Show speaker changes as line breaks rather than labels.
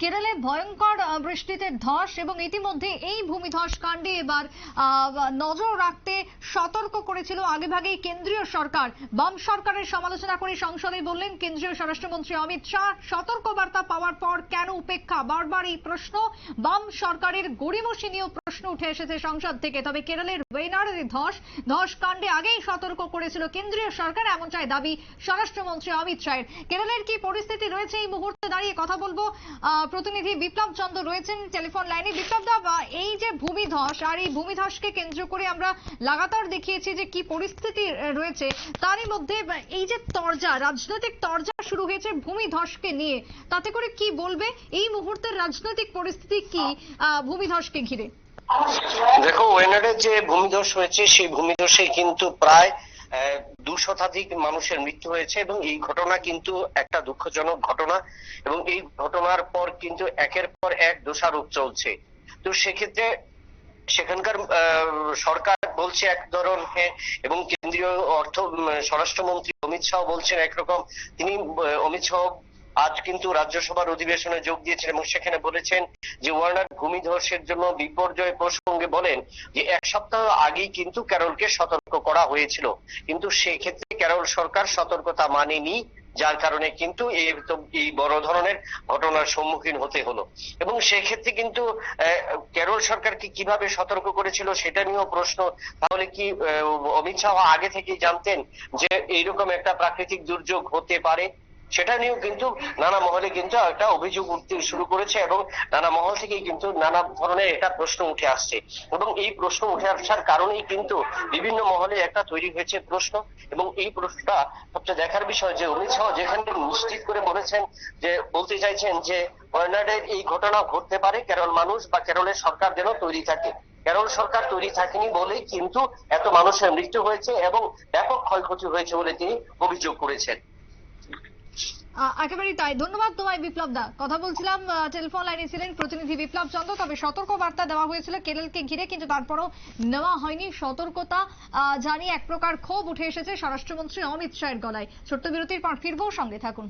কেরলে ভয়ঙ্কর বৃষ্টিতে ধস এবং ইতিমধ্যে এই ভূমিধস কাণ্ডে এবার নজর রাখতে সতর্ক করেছিল আগেভাগেই কেন্দ্রীয় সরকার। বাম সরকারের সমালোচনা করে সংসদে বললেন কেন্দ্রীয় স্বরাষ্ট্রমন্ত্রী অমিত শাহ সতর্ক বার্তা পাওয়ার পর কেন উপেক্ষা? বারবার এই প্রশ্ন। বাম সরকারের গড়িমসি নিয়েও প্রশ্ন উঠে এসেছে সংসদ থেকে। তবে কেরলের ওয়েনারের ধস ধস কাণ্ডে আগেই সতর্ক করেছিল কেন্দ্রীয় সরকার এমন এমনটাই দাবি স্বরাষ্ট্রমন্ত্রী অমিত শাহের। কেরলের কি পরিস্থিতি রয়েছে এই মুহূর্তে? দাঁড়িয়ে কথা বলব আহ, প্রতিনিধি বিপ্লব চন্দ্র রয়েছেন টেলিফোন লাইনে। বিপ্লব দা এই যে ভূমিধস, আর এই ভূমিধসকে কেন্দ্র করে আমরা লাগাতার দেখিয়েছি যে কি পরিস্থিতি রয়েছে, তারই মধ্যে এই যে তরজা, রাজনৈতিক তরজা শুরু হয়েছে ভূমিধসকে নিয়ে, তাতে করে কি বলবে? এই মুহূর্তের রাজনৈতিক পরিস্থিতি কি ভূমিধসকে ঘিরে?
দেখো, ওয়েনারের যে ভূমিধস হয়েছে, সেই ভূমিধসে কিন্তু প্রায় দু শতাধিক মানুষের মৃত্যু হয়েছে এবং এই ঘটনা কিন্তু একটা দুঃখজনক ঘটনা এবং এই ঘটনার পর কিন্তু একের পর এক দোষারোপ চলছে। তো সেক্ষেত্রে সেখানকার সরকার বলছে এক ধরনের এবং কেন্দ্রীয় অর্থ স্বরাষ্ট্রমন্ত্রী অমিত শাহ বলছেন একরকম। তিনি অমিত শাহ আজ কিন্তু রাজ্যসভার অধিবেশনে যোগ দিয়েছেন এবং সেখানে বলেছেন যে ওয়ার্নার ভূমিধসের জন্য বিপর্যয় প্রসঙ্গে বলেন যে এক সপ্তাহ আগেই কিন্তু কেরলকে সতর্ক করা হয়েছিল। কিন্তু সেক্ষেত্রে কেরল সরকার সতর্কতা মানেনি, যার কারণে কিন্তু এই বড় ধরনের ঘটনার সম্মুখীন হতে হলো। এবং সেক্ষেত্রে কিন্তু কেরল সরকারকে কীভাবে সতর্ক করেছিল সেটা নিয়েও প্রশ্ন। তাহলে কি অমিত শাহ আগে থেকেই জানতেন যে এইরকম একটা প্রাকৃতিক দুর্যোগ হতে পারে? সেটা নিয়েও কিন্তু নানা মহলে কিন্তু একটা অভিযোগ উঠতে শুরু করেছে এবং নানা মহল থেকেই কিন্তু নানা ধরনের একটা প্রশ্ন উঠে আসছে। এবং এই প্রশ্ন উঠে আসার কারণেই কিন্তু বিভিন্ন মহলে একটা তৈরি হয়েছে প্রশ্ন এবং এই প্রশ্নটা সবচেয়ে দেখার বিষয় যে অমিত শাহ যেখানে নিশ্চিত করে বলেছেন যে, বলতে চাইছেন যে ওয়ার্নারের এই ঘটনা ঘটতে পারে, কেরল মানুষ বা কেরলের সরকার যেন তৈরি থাকে। কেরল সরকার তৈরি থাকেনি বলেই কিন্তু এত মানুষের মৃত্যু হয়েছে এবং ব্যাপক ক্ষয়ক্ষতি হয়েছে বলে তিনি অভিযোগ করেছেন।
আহ, একেবারেই তাই। ধন্যবাদ তোমায় বিপ্লব দা। কথা বলছিলাম টেলিফোন লাইনে ছিলেন প্রতিনিধি বিপ্লব চন্দ্র তবে সতর্ক বার্তা দেওয়া হয়েছিল কেরলকে ঘিরে কিন্তু তারপরও নেওয়া হয়নি সতর্কতা। জানিয়ে এক প্রকার ক্ষোভ উঠে এসেছে স্বরাষ্ট্রমন্ত্রী অমিত শাহের গলায়। ছোট্ট বিরতির পর ফিরবো সঙ্গে থাকুন।